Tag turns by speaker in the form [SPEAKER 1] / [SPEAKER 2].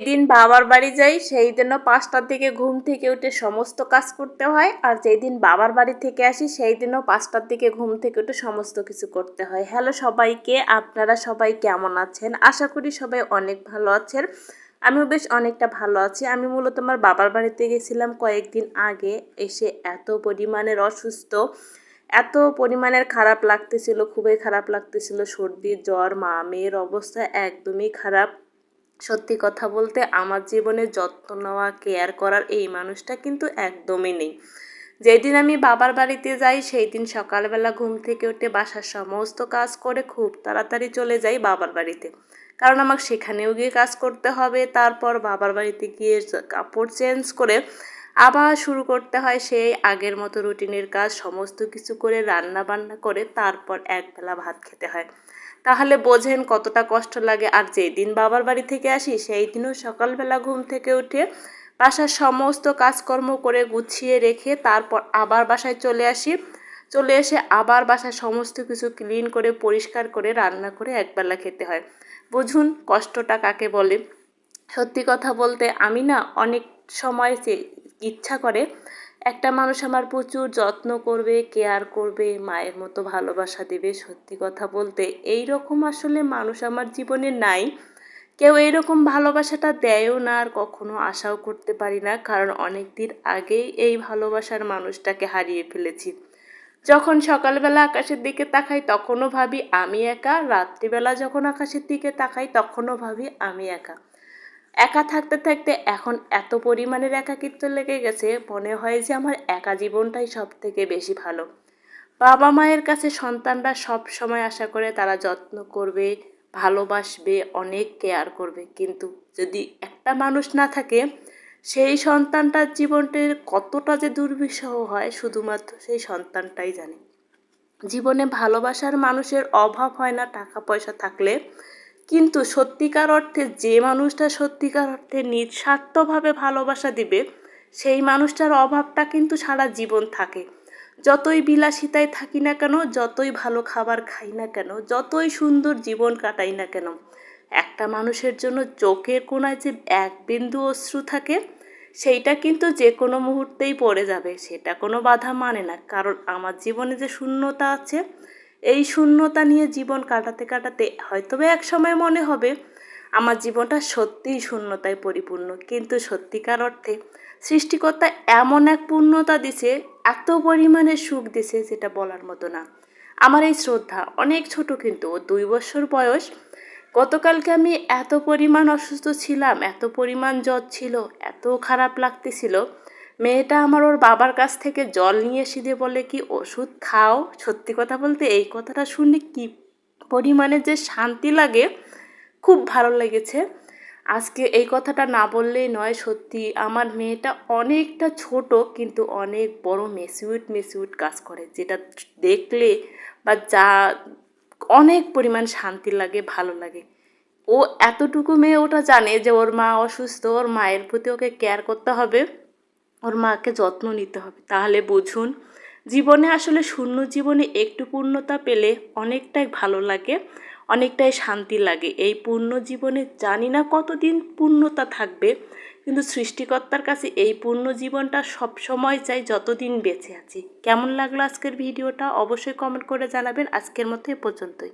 [SPEAKER 1] যেদিন বাবার বাড়ি যাই সেই দিনও পাঁচটার দিকে ঘুম থেকে উঠে সমস্ত কাজ করতে হয়। আর যেদিন বাবার বাড়ি থেকে আসি সেই দিনও পাঁচটার দিকে ঘুম থেকে উঠে সমস্ত কিছু করতে হয়। হ্যালো সবাইকে, আপনারা সবাই কেমন আছেন? আশা করি সবাই অনেক ভালো আছেন। আমিও বেশ অনেকটা ভালো আছি। আমি মূলত আমার বাবার বাড়িতে গেছিলাম কয়েকদিন আগে। এসে এত পরিমাণের অসুস্থ, এত পরিমাণের খারাপ লাগতেছিল, খুবই খারাপ লাগতেছিল। সর্দি, জ্বর, মা, মেয়ের অবস্থা একদমই খারাপ। সত্যি কথা বলতে আমার জীবনে যত্ন নেওয়া কেয়ার করার এই মানুষটা কিন্তু একদমই নেই। যেদিন আমি বাবার বাড়িতে যাই সেই দিন সকালবেলা ঘুম থেকে উঠে বাসার সমস্ত কাজ করে খুব তাড়াতাড়ি চলে যাই বাবার বাড়িতে। কারণ আমাকে সেখানেও গিয়ে কাজ করতে হবে, তারপর বাবার বাড়িতে গিয়ে কাপড় চেঞ্জ করে আবার শুরু করতে হয় সেই আগের মতো রুটিনের কাজ, সমস্ত কিছু করে রান্না বান্না করে তারপর একবেলা ভাত খেতে হয়। তাহলে বোঝেন কতটা কষ্ট লাগে। আর যেই দিন বাবার বাড়ি থেকে আসি, সেই দিনও সকালবেলা ঘুম থেকে উঠে বাসার সমস্ত কাজকর্ম করে গুছিয়ে রেখে তারপর আবার বাসায় চলে আসি। চলে এসে আবার বাসার সমস্ত কিছু ক্লিন করে, পরিষ্কার করে, রান্না করে একবেলা খেতে হয়। বুঝুন কষ্টটা কাকে বলে। সত্যি কথা বলতে আমি না অনেক সময় ইচ্ছা করে একটা মানুষ আমার প্রচুর যত্ন করবে কেয়ার করবে, মায়ের মতো ভালোবাসা দেবে, সত্যি কথা বলতে। এই রকম আসলে মানুষ আমার জীবনে নাই। কেউ এইরকম ভালোবাসাটা দেয়ও না আর কখনো আশাও করতে পারি না, কারণ অনেক দিন আগেই এই ভালোবাসার মানুষটাকে হারিয়ে ফেলেছি। যখন সকালবেলা আকাশের দিকে তাকাই, তখনও ভাবি আমি একা। রাত্রিবেলা যখন আকাশের দিকে তাকাই, তখনও ভাবি আমি একা। একা থাকতে থাকতে এখন এত পরিমাণের একাকিত্ব লেগে গেছে, মনে হয় যে আমার একা জীবনটাই সব থেকে বেশি ভালো। বাবা মায়ের কাছে সন্তানরা সব সময় আশা করে তারা যত্ন করবে, ভালোবাসবে, অনেক কেয়ার করবে। কিন্তু যদি একটা মানুষ না থাকে, সেই সন্তানটার জীবনটির কতটা যে দুর্বিষহ হয়, শুধুমাত্র সেই সন্তানটাই জানে। জীবনে ভালোবাসার মানুষের অভাব হয় না টাকা পয়সা থাকলে। কিন্তু সত্যিকার অর্থে যে মানুষটা সত্যিকার অর্থে নিঃস্বার্থভাবে ভালোবাসা দিবে, সেই মানুষটার অভাবটা কিন্তু সারা জীবন থাকে। যতই বিলাসিতায় থাকি না কেন, যতই ভালো খাবার খাই না কেন, যতই সুন্দর জীবন কাটাই না কেন, একটা মানুষের জন্য চোখের কোনায় যে এক বিন্দু অশ্রু থাকে, সেইটা কিন্তু যে কোনো মুহূর্তেই পড়ে যাবে, সেটা কোনো বাধা মানে না। কারণ আমার জীবনে যে শূন্যতা আছে এই শূন্যতা নিয়ে জীবন কাটাতে কাটাতে হয়তো এক সময় মনে হবে, আমার জীবনটা সত্যিই শূন্যতায় পরিপূর্ণ। কিন্তু সত্যিকার অর্থে সৃষ্টিকর্তা এমন এক পূর্ণতা দিছে, এত পরিমাণে সুখ দিছে যেটা বলার মতো না। আমার এই শ্রদ্ধা অনেক ছোট কিন্তু দুই বছর বয়স। গতকালকে আমি এত পরিমাণ অসুস্থ ছিলাম, এত পরিমাণ জ্বর ছিল, এত খারাপ লাগতেছিল। মেয়েটা আমার ওর বাবার কাছ থেকে জল নিয়ে এসে দিয়ে বলে কি ওষুধ খাও? সত্যি কথা বলতে এই কথাটা শুনে কি পরিমাণে যে শান্তি লাগে, খুব ভালো লেগেছে। আজকে এই কথাটা না বললেই নয়, সত্যি আমার মেয়েটা অনেকটা ছোট কিন্তু অনেক বড় মেসিউট মেসিউট কাজ করে। যেটা দেখলে বা যা অনেক পরিমাণ শান্তি লাগে, ভালো লাগে। ও এতটুকু মেয়ে ওটা জানে যে ওর মা অসুস্থ, ওর মায়ের প্রতি ওকে কেয়ার করতে হবে। ওর মাকে যত্ন নিতে হবে। তাহলে বুঝুন, জীবনে আসলে শূন্য জীবনে একটু পূর্ণতা পেলে অনেকটাই ভালো লাগে, অনেকটাই শান্তি লাগে। এই পূর্ণ জীবনে জানি না কতদিন পূর্ণতা থাকবে, কিন্তু সৃষ্টিকর্তার কাছে এই পূর্ণ জীবনটা সব সময় চাই যতদিন বেঁচে আছি। কেমন লাগল আজকের ভিডিওটা? অবশ্যই কমেন্ট করে জানাবেন। আজকের মতো এ পর্যন্তই।